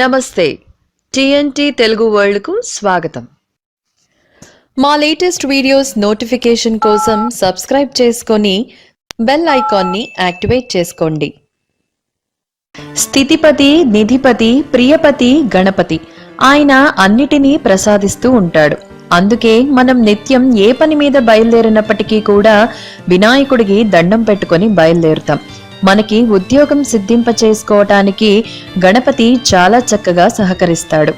నమస్తే. టిఎన్టీ తెలుగు వరల్డ్కు స్వాగతం. మా లేటెస్ట్ వీడియోస్ నోటిఫికేషన్ కోసం సబ్స్క్రైబ్ చేసుకొని బెల్ ఐకాన్ని యాక్టివేట్ చేసుకోండి. స్థితిపతి నిధిపతి ప్రియపతి గణపతి ఆయన అన్నిటినీ ప్రసాదిస్తూ ఉంటాడు. అందుకే మనం నిత్యం ఏ పని మీద బయలుదేరినప్పటికీ కూడా వినాయకుడికి దండం పెట్టుకొని బయలుదేరుతాం. మనకి ఉద్యోగం సిద్ధింప చేసుకోవటానికి గణపతి చాలా చక్కగా సహకరిస్తాడు.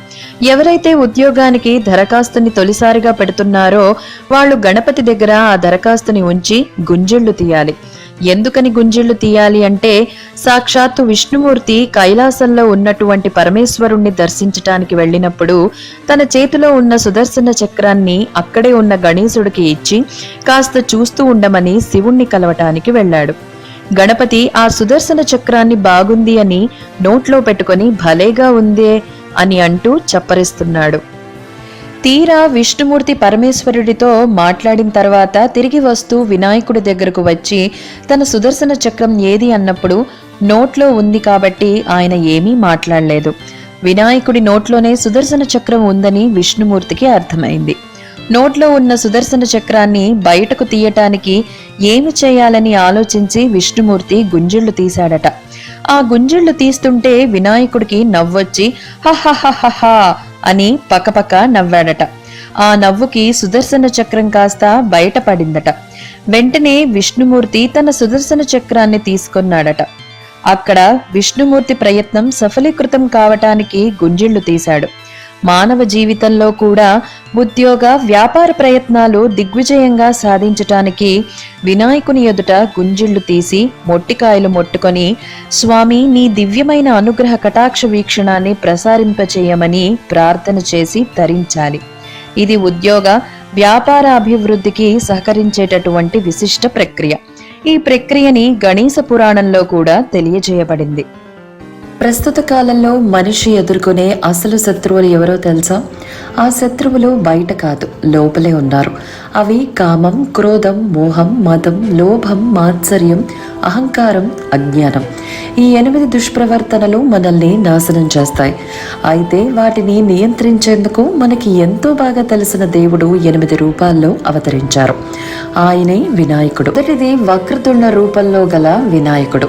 ఎవరైతే ఉద్యోగానికి దరఖాస్తుని తొలిసారిగా పెడుతున్నారో వాళ్ళు గణపతి దగ్గర ఆ దరఖాస్తుని ఉంచి గుంజిళ్ళు తీయాలి. ఎందుకని గుంజిళ్ళు తీయాలి అంటే సాక్షాత్తు విష్ణుమూర్తి కైలాసంలో ఉన్నటువంటి పరమేశ్వరుణ్ణి దర్శించటానికి వెళ్ళినప్పుడు తన చేతిలో ఉన్న సుదర్శన చక్రాన్ని అక్కడే ఉన్న గణేశుడికి ఇచ్చి కాస్త చూస్తూ ఉండమని శివుణ్ణి కలవటానికి వెళ్ళాడు. గణపతి ఆ సుదర్శన చక్రాన్ని బాగుంది అని నోట్లో పెట్టుకొని భలేగా ఉందే అని అంటూ చప్పరిస్తున్నాడు. తీరా విష్ణుమూర్తి పరమేశ్వరుడితో మాట్లాడిన తర్వాత తిరిగి వస్తూ వినాయకుడి దగ్గరకు వచ్చి తన సుదర్శన చక్రం ఏది అన్నప్పుడు నోట్లో ఉంది కాబట్టి ఆయన ఏమీ మాట్లాడలేదు. వినాయకుడి నోట్లోనే సుదర్శన చక్రం ఉందని విష్ణుమూర్తికి అర్థమైంది. నోట్లో ఉన్న సుదర్శన చక్రాన్ని బయటకు తీయటానికి ఏమి చేయాలని ఆలోచించి విష్ణుమూర్తి గుంజిళ్ళు తీశాడట. ఆ గుంజిళ్ళు తీస్తుంటే వినాయకుడికి నవ్వొచ్చి హహహహహ అని పకపక నవ్వాడట. ఆ నవ్వుకి సుదర్శన చక్రం కాస్త బయటపడిందట. వెంటనే విష్ణుమూర్తి తన సుదర్శన చక్రాన్ని తీసుకున్నాడట. అక్కడ విష్ణుమూర్తి ప్రయత్నం సఫలీకృతం కావటానికి గుంజిళ్ళు తీశాడు. మానవ జీవితంలో కూడా ఉద్యోగ వ్యాపార ప్రయత్నాలు దిగ్విజయంగా సాధించటానికి వినాయకుని ఎదుట గుంజిళ్ళు తీసి మొట్టికాయలు మొట్టుకొని స్వామి నీ దివ్యమైన అనుగ్రహ కటాక్ష వీక్షణాన్ని ప్రసారింపచేయమని ప్రార్థన చేసి తరించాలి. ఇది ఉద్యోగ వ్యాపార అభివృద్ధికి సహకరించేటటువంటి విశిష్ట ప్రక్రియ. ఈ ప్రక్రియని గణేశ పురాణంలో కూడా తెలియజేయబడింది. ప్రస్తుత కాలంలో మనిషి ఎదుర్కొనే అసలు శత్రువులు ఎవరో తెలుసా? ఆ శత్రువులు బయట కాదు లోపలే ఉన్నారు. అవి కామం క్రోధం మోహం మతం లోభం మాత్సర్యం అహంకారం అజ్ఞానం. ఈ ఎనిమిది దుష్ప్రవర్తనలు మనల్ని నాశనం చేస్తాయి. అయితే వాటిని నియంత్రించేందుకు మనకి ఎంతో బాగా తెలిసిన దేవుడు ఎనిమిది రూపాల్లో అవతరించారు. ఆయనే వినాయకుడు. మొదటిది వక్రతుండ రూపంలో గల వినాయకుడు.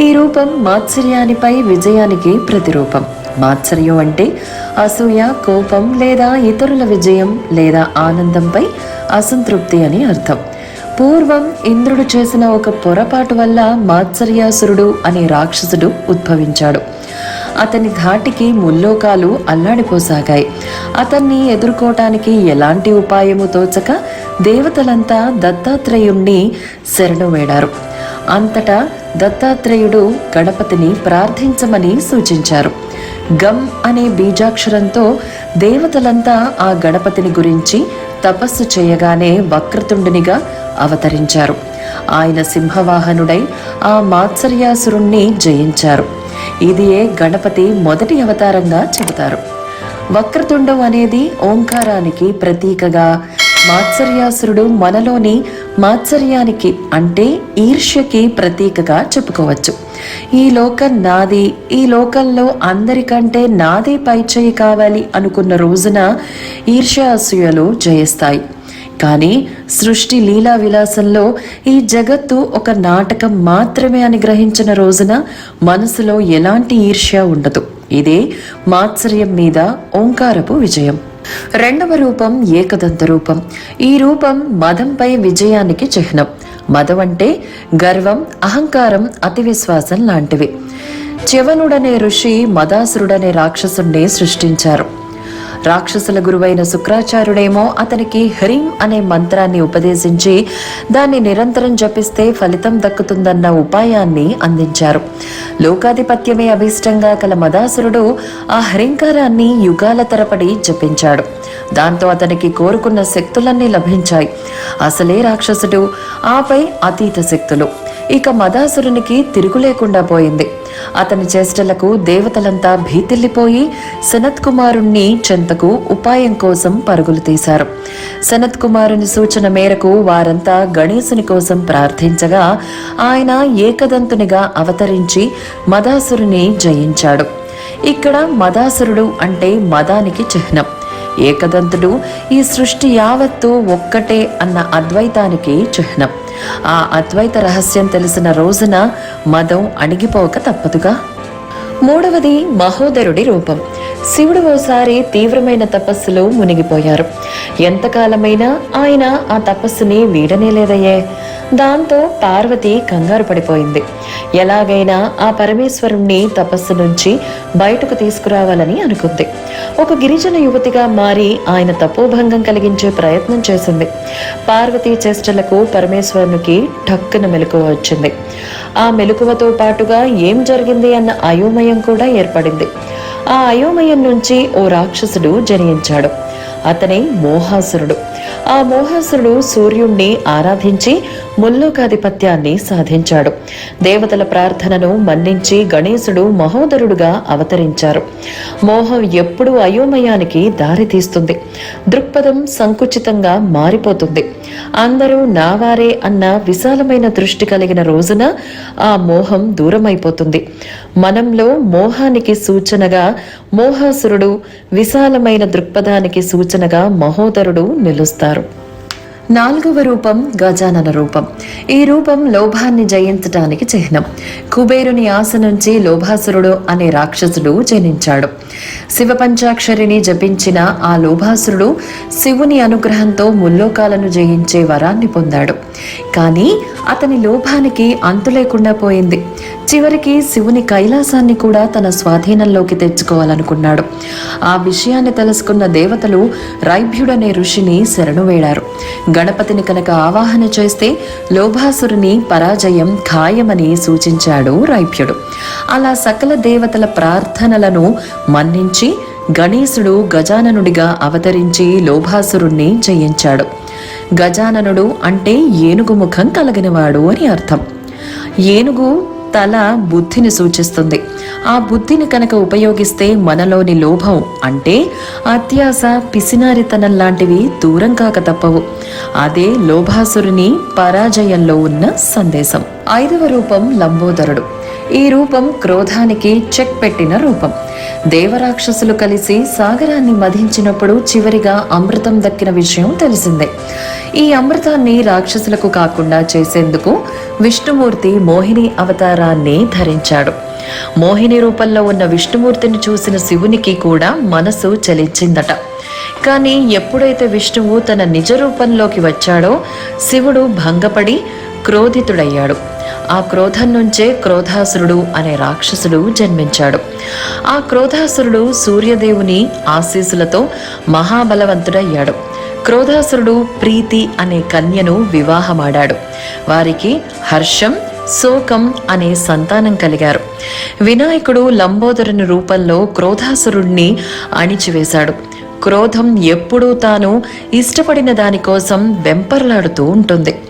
ఈ రూపం మాత్సర్యానిపై విజయానికి ప్రతిరూపం. మాత్సర్యం అంటే అసూయ కోపం లేదా ఇతరుల విజయం లేదా ఆనందంపై అసంతృప్తి అని అర్థం. పూర్వం ఇంద్రుడు చేసిన ఒక పొరపాటు వల్ల మాత్సర్యాసురుడు అనే రాక్షసుడు ఉద్భవించాడు. అతని ధాటికి ముల్లోకాలు అల్లాడిపోసాగాయి. అతన్ని ఎదుర్కోవటానికి ఎలాంటి ఉపాయము తోచక దేవతలంతా దత్తాత్రేయుణ్ణి శరణు వేడారు. అంతటా దత్తాత్రేయుడు గణపతిని ప్రార్థించమని సూచించారు. గమ్ అనే బీజాక్షరంతో దేవతలంతా ఆ గణపతిని గురించి తపస్సు చేయగానే వక్రతుండునిగా అవతరించారు. ఆయన సింహవాహనుడై ఆ మాత్సర్యాసురుణ్ణి జయించారు. ఇదియే గణపతి మొదటి అవతారంగా చెబుతారు. వక్రతుండం అనేది ఓంకారానికి ప్రతీకగా మాత్సర్యాసురుడు మనలోని మాత్సర్యానికి అంటే ఈర్ష్యకి ప్రతీకగా చెప్పుకోవచ్చు. ఈ లోకం నాది ఈ లోకంలో అందరికంటే నాదే పైచేయి కావాలి అనుకున్న రోజున ఈర్ష్య అసూయలు జయిస్తాయి. కానీ సృష్టి లీలా విలాసంలో ఈ జగత్తు ఒక నాటకం మాత్రమే అని గ్రహించిన రోజున మనసులో ఎలాంటి ఈర్ష్య ఉండదు. ఇదే మాత్సర్యం మీద ఓంకారపు విజయం. రెండవ రూపం ఏకదంత రూపం. ఈ రూపం మదంపై విజయానికి చిహ్నం. మదం అంటే గర్వం అహంకారం అతి విశ్వాసం లాంటివి. చివనుడనే ఋషి మదాసురుడనే రాక్షసుణ్ణి సృష్టించారు. రాక్షసుల గురువైన శుక్రాచార్యుడేమో అతనికి హ్రీం అనే మంత్రాన్ని ఉపదేశించి దాన్ని నిరంతరం జపిస్తే ఫలితం దక్కుతుందన్న ఉపాయాన్ని అందించారు. లోకాధిపత్యమే అభీష్టంగా కల మదాసురుడు ఆ హ్రీంకారాన్ని యుగాల తరపడి జపించాడు. దాంతో అతనికి కోరుకున్న శక్తులన్నీ లభించాయి. అసలే రాక్షసుడు ఆపై అతీత శక్తులు. ఇక మదాసురునికి తిరుగులేకుండా పోయింది. అతని చేష్టలకు దేవతలంతా భీతిల్లిపోయి సనత్ కుమారుణ్ణి చెంతకు ఉపాయం కోసం పరుగులు తీశారు. సనత్ కుమారుని సూచన మేరకు వారంతా గణేశుని కోసం ప్రార్థించగా ఆయన ఏకదంతునిగా అవతరించి మదాసురుని జయించాడు. ఇక్కడ మదాసురుడు అంటే మదానికి చిహ్నం. ఏకదంతుడు ఈ సృష్టి యావత్తు ఒక్కటే అన్న అద్వైతానికి చిహ్నం. ఆ అద్వైత రహస్యం తెలిసిన రోజున మదం అణిగిపోక తప్పదుగా. మూడవది మహోదరుడి రూపం. శివుడు ఓసారి తీవ్రమైన తపస్సులో మునిగిపోయారు. ఎంతకాలమైనా ఆయన ఆ తపస్సుని వీడనేలేదయ్యే దాంతో పార్వతి కంగారు పడిపోయింది. ఎలాగైనా ఆ పరమేశ్వరుణ్ణి తపస్సు నుంచి బయటకు తీసుకురావాలని అనుకుంది. ఒక గిరిజన యువతిగా మారి ఆయన తపోభంగం కలిగించే ప్రయత్నం చేసింది. పార్వతీ చేష్టలకు పరమేశ్వరునికి ఠక్కున మెలకువ వచ్చింది. ఆ మెలకువతో పాటుగా ఏం జరిగింది అన్న అయోమయం కూడా ఏర్పడింది. ఆ అయోమయం నుంచి ఓ రాక్షసుడు జనించాడు. అతనే మోహాసురుడు. ఆ మోహాసురుడు సూర్యుణ్ణి ఆరాధించి ముల్లోకాధిపత్యాన్ని సాధించాడు. దేవతల ప్రార్థనను మన్నించి గణేశుడు మహోదరుడుగా అవతరించారు. మోహం ఎప్పుడూ అయోమయానికి దారితీస్తుంది. దృక్పథం సంకుచితంగా మారిపోతుంది. అందరూ నావారే అన్న విశాలమైన దృష్టి కలిగిన రోజున ఆ మోహం దూరమైపోతుంది. మనంలో మోహానికి సూచనగా మోహాసురుడు విశాలమైన దృక్పథానికి సూచనగా మహోదరుడు నిలుస్తారు. నాలుగవ రూపం గజానన రూపం. ఈ రూపం లోభాన్ని జయించటానికి చిహ్నం. కుబేరుని ఆశ నుంచి లోభాసురుడు అనే రాక్షసుడు జనించాడు. శివ పంచాక్షరిని జపించిన ఆ లోభాసురుడు శివుని అనుగ్రహంతో ముల్లోకాలను జయించే వరాన్ని పొందాడు. కానీ అతని లోభానికి అంతు లేకుండా పోయింది. చివరికి శివుని కైలాసాన్ని కూడా తన స్వాధీనంలోకి తెచ్చుకోవాలనుకున్నాడు. ఆ విషయాన్ని తెలుసుకున్న దేవతలు రైభ్యుడనే ఋషిని శరణు వేడారు. గణపతిని కనుక ఆవాహన చేస్తే లోభాసురుని పరాజయం ఖాయమని సూచించాడు రైభ్యుడు. అలా సకల దేవతల ప్రార్థనలను మన్నించి గణేశుడు గజాననుడిగా అవతరించి లోభాసురుణ్ణి జయించాడు. గజాననుడు అంటే ఏనుగు ముఖం కలిగినవాడు అని అర్థం. ఏనుగు తల బుద్ధిని సూచిస్తుంది. ఆ బుద్ధిని కనుక ఉపయోగిస్తే మనలోని లోభం అంటే అత్యాస పిసినారితనం లాంటివి దూరం కాక తప్పవు. అదే లోభాసురుని పరాజయంలో ఉన్న సందేశం. ఐదవ రూపం లంబోదరుడు. ఈ రూపం క్రోధానికి చెక్ పెట్టిన రూపం. దేవరాక్షసులు కలిసి సాగరాన్ని మధించినప్పుడు చివరిగా అమృతం దక్కిన విషయం తెలిసిందే. ఈ అమృతాన్ని రాక్షసులకు కాకుండా చేసేందుకు విష్ణుమూర్తి మోహిని అవతారాన్ని ధరించాడు. మోహిని రూపంలో ఉన్న విష్ణుమూర్తిని చూసిన శివునికి కూడా మనసు చలించిందట. కానీ ఎప్పుడైతే విష్ణువు తన నిజ రూపంలోకి వచ్చాడో శివుడు భంగపడి క్రోధితుడయ్యాడు. ఆ క్రోధం నుంచే క్రోధాసురుడు అనే రాక్షసుడు జన్మించాడు. ఆ క్రోధాసురుడు సూర్యదేవుని ఆశీస్సులతో మహాబలవంతుడయ్యాడు. క్రోధాసురుడు ప్రీతి అనే కన్యను వివాహమాడాడు. వారికి హర్షం శోకం అనే సంతానం కలిగారు. వినాయకుడు లంబోదరుని రూపంలో క్రోధాసురుణ్ణి అణిచివేశాడు. క్రోధం ఎప్పుడూ తాను ఇష్టపడిన దానికోసం వెంపర్లాడుతూ ఉంటుంది.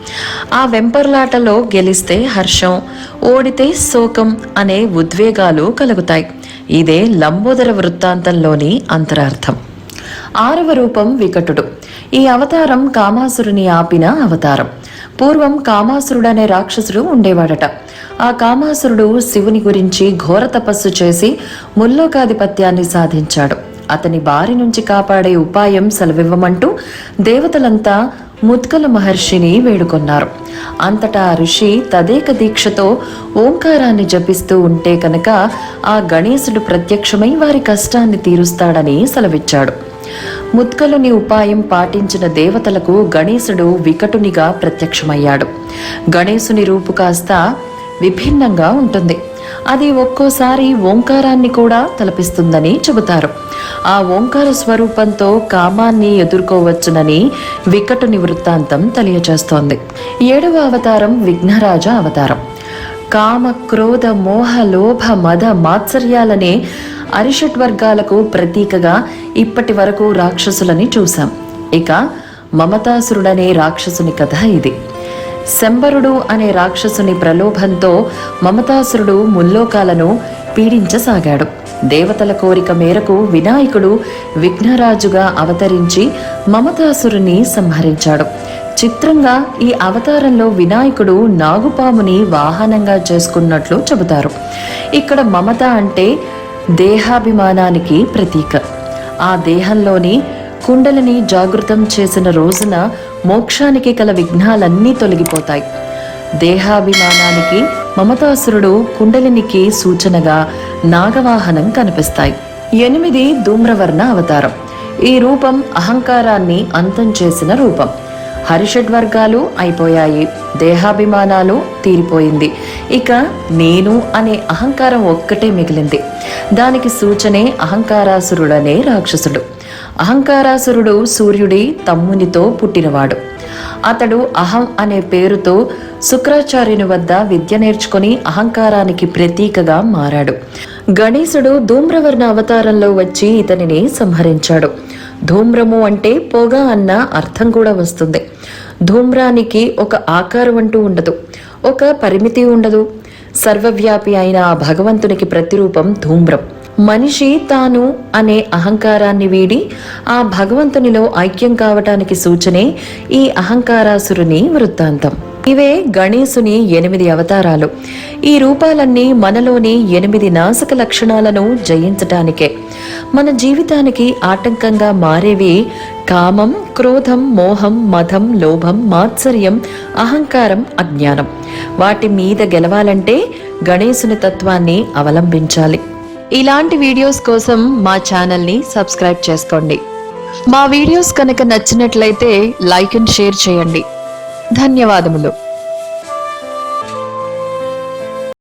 ఆ వెంపర్లాటలో గెలిస్తే హర్షం ఓడితే శోకం అనే ఉద్వేగాలు కలుగుతాయి. ఇదే లంబోదర వృత్తాంతంలోని అంతరార్థం. ఆరవ రూపం వికటుడు. ఈ అవతారం కామాసురుని ఆపిన అవతారం. పూర్వం కామాసురుడనే రాక్షసుడు ఉండేవాడట. ఆ కామాసురుడు శివుని గురించి ఘోర తపస్సు చేసి ముల్లోకాధిపత్యాన్ని సాధించాడు. అతని బారి నుంచి కాపాడే ఉపాయం సెలవివ్వమంటూ దేవతలంతా ముత్కల మహర్షిని వేడుకొన్నారు. అంతటా ఆ ఋషి తదేక దీక్షతో ఓంకారాన్ని జపిస్తూ ఉంటే కనుక ఆ గణేశుడు ప్రత్యక్షమై వారి కష్టాన్ని తీరుస్తాడని సెలవిచ్చాడు. ముత్కలుని ఉపాయం పాటించిన దేవతలకు గణేశుడు వికటునిగా ప్రత్యక్షమయ్యాడు. గణేశుని రూపు కాస్త విభిన్నంగా ఉంటుంది. అది ఒక్కోసారి ఓంకారాన్ని కూడా తలపిస్తుందని చెబుతారు. ఆ ఓంకార స్వరూపంతో కామాన్ని ఎదుర్కోవచ్చునని వికటుని వృత్తాంతం తెలియచేస్తోంది. ఏడవ అవతారం విఘ్నరాజ అవతారం. కామ క్రోధ మోహ లోభ మద మాత్సర్యాలనే అరిషట్ వర్గాలకు ప్రతీకగా ఇప్పటి వరకు రాక్షసులని చూశాం. ఇక మమతాసురుడనే రాక్షసుని కథ ఇది. శంబరుడు అనే రాక్షసుని ప్రలోభంతో మమతాసురుడు ముల్లోకాలను పీడించసాగాడు. దేవతల కోరిక మేరకు వినాయకుడు విఘ్నరాజుగా అవతరించి మమతాసురుని సంహరించాడు. చిత్రంగా ఈ అవతారంలో వినాయకుడు నాగుపాముని వాహనంగా చేసుకున్నట్లు చెబుతారు. ఇక్కడ మమత అంటే దేహాభిమానానికి ప్రతీక. ఆ దేహంలోని కుండలిని జాగృతం చేసిన రోజున మోక్షానికి కల విఘ్నాలన్నీ తొలగిపోతాయి. దేహాభిమానానికి మమతాసురుడు కుండలినికి సూచనగా నాగవాహనం కనిపిస్తాయి. ఎనిమిది ధూమ్రవర్ణ అవతారం. ఈ రూపం అహంకారాన్ని అంతం చేసిన రూపం. హరిషడ్వర్గాలు అయిపోయాయి. దేహాభిమానాలు తీరిపోయింది. ఇక నేను అనే అహంకారం ఒక్కటే మిగిలింది. దానికి సూచనే అహంకారాసురుడనే రాక్షసుడు. అహంకారాసురుడు సూర్యుడి తమ్మునితో పుట్టినవాడు. అతడు అహం అనే పేరుతో శుక్రాచార్యుని వద్ద విద్య నేర్చుకుని అహంకారానికి ప్రతీకగా మారాడు. గణేశుడు ధూమ్రవర్ణ అవతారంలో వచ్చి ఇతనిని సంహరించాడు. ధూమ్రము అంటే పొగ అన్న అర్థం కూడా వస్తుంది. ధూమ్రానికి ఒక ఆకారం అంటూ ఉండదు. ఒక పరిమితి ఉండదు. సర్వవ్యాపి అయిన ఆ భగవంతునికి ప్రతిరూపం ధూమ్రం. మనిషి తాను అనే అహంకారాన్ని వీడి ఆ భగవంతునిలో ఐక్యం కావటానికి సూచనే ఈ అహంకారాసురుని వృత్తాంతం. ఇవే గణేశుని ఎనిమిది అవతారాలు. ఈ రూపాలన్నీ మనలోని ఎనిమిది నాశక లక్షణాలను జయించటానికే. మన జీవితానికి ఆటంకంగా మారేవి కామం క్రోధం మోహం మధం లోభం మాత్సర్యం అహంకారం అజ్ఞానం. వాటి మీద గెలవాలంటే గణేశుని తత్వాన్ని అవలంబించాలి. ఇలాంటి వీడియోస్ కోసం మా ఛానల్ని సబ్స్క్రైబ్ చేసుకోండి. మా వీడియోస్ కనుక నచ్చినట్లయితే లైక్ అండ్ షేర్ చేయండి. ధన్యవాదములు.